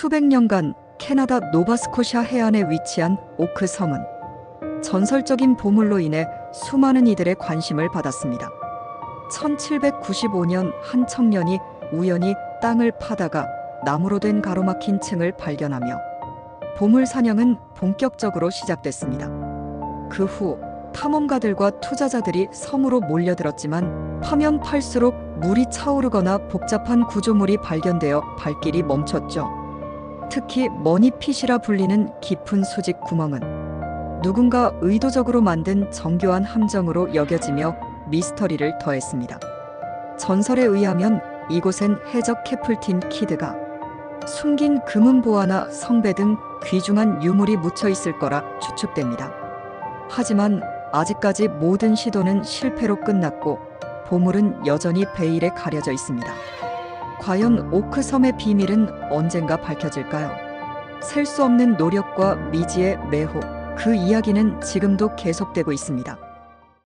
수백 년간 캐나다 노바스코샤 해안에 위치한 오크 섬은 전설적인 보물로 인해 수많은 이들의 관심을 받았습니다. 1795년 한 청년이 우연히 땅을 파다가 나무로 된 가로막힌 층을 발견하며 보물 사냥은 본격적으로 시작됐습니다. 그 후 탐험가들과 투자자들이 섬으로 몰려들었지만 파면 팔수록 물이 차오르거나 복잡한 구조물이 발견되어 발길이 멈췄죠. 특히 머니핏이라 불리는 깊은 수직 구멍은 누군가 의도적으로 만든 정교한 함정으로 여겨지며 미스터리를 더했습니다. 전설에 의하면 이곳엔 해적 캐플틴 키드가 숨긴 금은 보화나 성배 등 귀중한 유물이 묻혀 있을 거라 추측됩니다. 하지만 아직까지 모든 시도는 실패로 끝났고 보물은 여전히 베일에 가려져 있습니다. 과연 오크섬의 비밀은 언젠가 밝혀질까요? 셀 수 없는 노력과 미지의 매호, 그 이야기는 지금도 계속되고 있습니다.